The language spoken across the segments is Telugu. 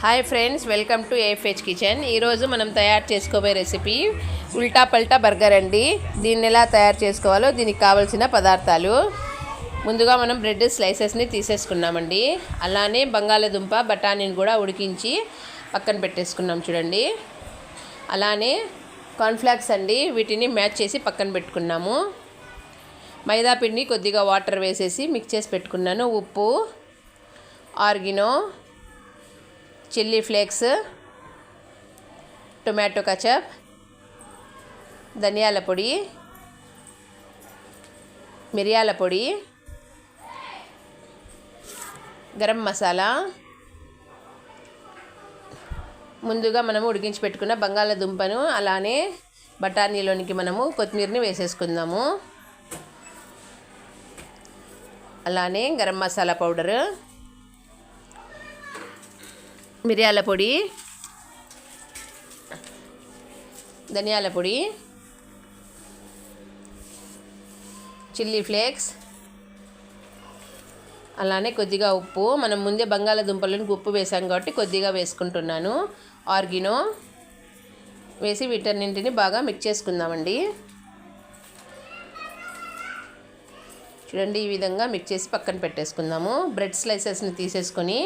Hi friends welcome to FH kitchen ఈరోజు మనం తయారు చేసుకోబోయే రెసిపీ ఉల్టా పల్టా బర్గర్ అండి. దీన్ని ఎలా తయారు చేసుకోవాలో దీనికి కావాల్సిన పదార్థాలు. ముందుగా మనం బ్రెడ్ స్లైసెస్ని తీసేసుకున్నామండి. అలానే బంగాళదుంప బఠానీని కూడా ఉడికించి పక్కన పెట్టేసుకున్నాం చూడండి. అలానే కార్న్ఫ్లాక్స్ అండి వీటిని మ్యాచ్ చేసి పక్కన పెట్టుకున్నాము. మైదా పిండి కొద్దిగా వాటర్ వేసేసి మిక్స్ చేసి పెట్టుకున్నాను. ఉప్పు oregano chilli flakes tomato ketchup ధనియాల పొడి మిరియాల పొడి గరం మసాలా. ముందుగా మనము ఉడికించి పెట్టుకున్న బంగాళదుంపను అలానే బఠానీలోనికి మనము కొత్తిమీరని వేసేసుకుందాము. అలానే గరం మసాలా పౌడరు. మిరియాల పొడి ధనియాల పొడి చిల్లీ ఫ్లేక్స్ అలానే కొద్దిగా ఉప్పు. మనం ముందే బంగాళదుంపలను ఉప్పు వేసాం కాబట్టి కొద్దిగా వేసుకుంటున్నాను. ఆర్గినో వేసి వీటన్నింటిని బాగా మిక్స్ చేసుకుందామండి. చూడండి ఈ విధంగా మిక్స్ చేసి పక్కన పెట్టేసుకుందాము. బ్రెడ్ స్లైసెస్ని తీసేసుకొని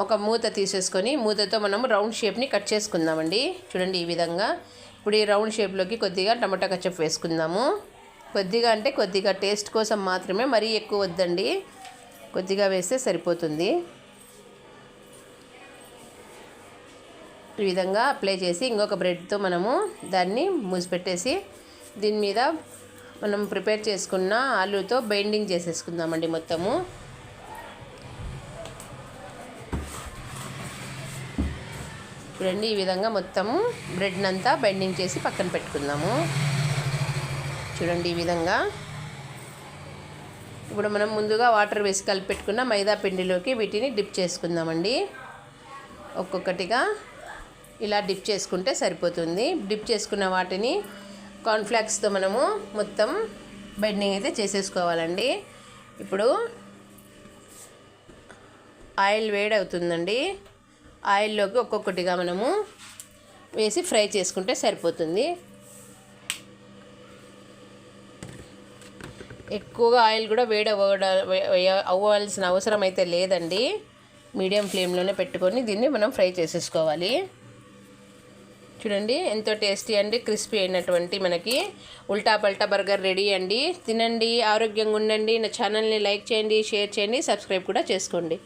ఒక మూత తీసేసుకొని మూతతో మనం రౌండ్ షేప్ని కట్ చేసుకుందామండి. చూడండి ఈ విధంగా. ఇప్పుడు ఈ రౌండ్ షేప్లోకి కొద్దిగా టమాటా కచ్చప్ వేసుకుందాము. కొద్దిగా అంటే కొద్దిగా టేస్ట్ కోసం మాత్రమే మరీ ఎక్కువ వద్దండి. కొద్దిగా వేస్తే సరిపోతుంది. ఈ విధంగా అప్లై చేసి ఇంకొక బ్రెడ్తో మనము దాన్ని మూసిపెట్టేసి దీని మీద మనం ప్రిపేర్ చేసుకున్న ఆలూతో బైండింగ్ చేసేసుకుందామండి మొత్తము. ఇప్పుడండి ఈ విధంగా మొత్తము బ్రెడ్ని అంతా బెండింగ్ చేసి పక్కన పెట్టుకుందాము. చూడండి ఈ విధంగా. ఇప్పుడు మనం ముందుగా వాటర్ వేసి కలిపి పెట్టుకున్న మైదా పిండిలోకి వీటిని డిప్ చేసుకుందామండి. ఒక్కొక్కటిగా ఇలా డిప్ చేసుకుంటే సరిపోతుంది. డిప్ చేసుకున్న వాటిని కార్న్ఫ్లాక్స్తో మనము మొత్తం బెండింగ్ అయితే చేసేసుకోవాలండి. ఇప్పుడు ఆయిల్ వేడి అవుతుందండి ఆయిల్లోకి ఒక్కొక్కటిగా మనము వేసి ఫ్రై చేసుకుంటే సరిపోతుంది. ఎక్కువగా ఆయిల్ కూడా వేడి అవ్వడ అవ్వాల్సిన అవసరం అయితే లేదండి. మీడియం ఫ్లేమ్లోనే పెట్టుకొని దీన్ని మనం ఫ్రై చేసేసుకోవాలి. చూడండి ఎంతో టేస్టీ అండి క్రిస్పీ అయినటువంటి మనకి ఉల్టా పల్టా బర్గర్ రెడీ అండి. తినండి ఆరోగ్యంగా ఉండండి. నా ఛానల్ని లైక్ చేయండి షేర్ చేయండి సబ్స్క్రైబ్ కూడా చేసుకోండి.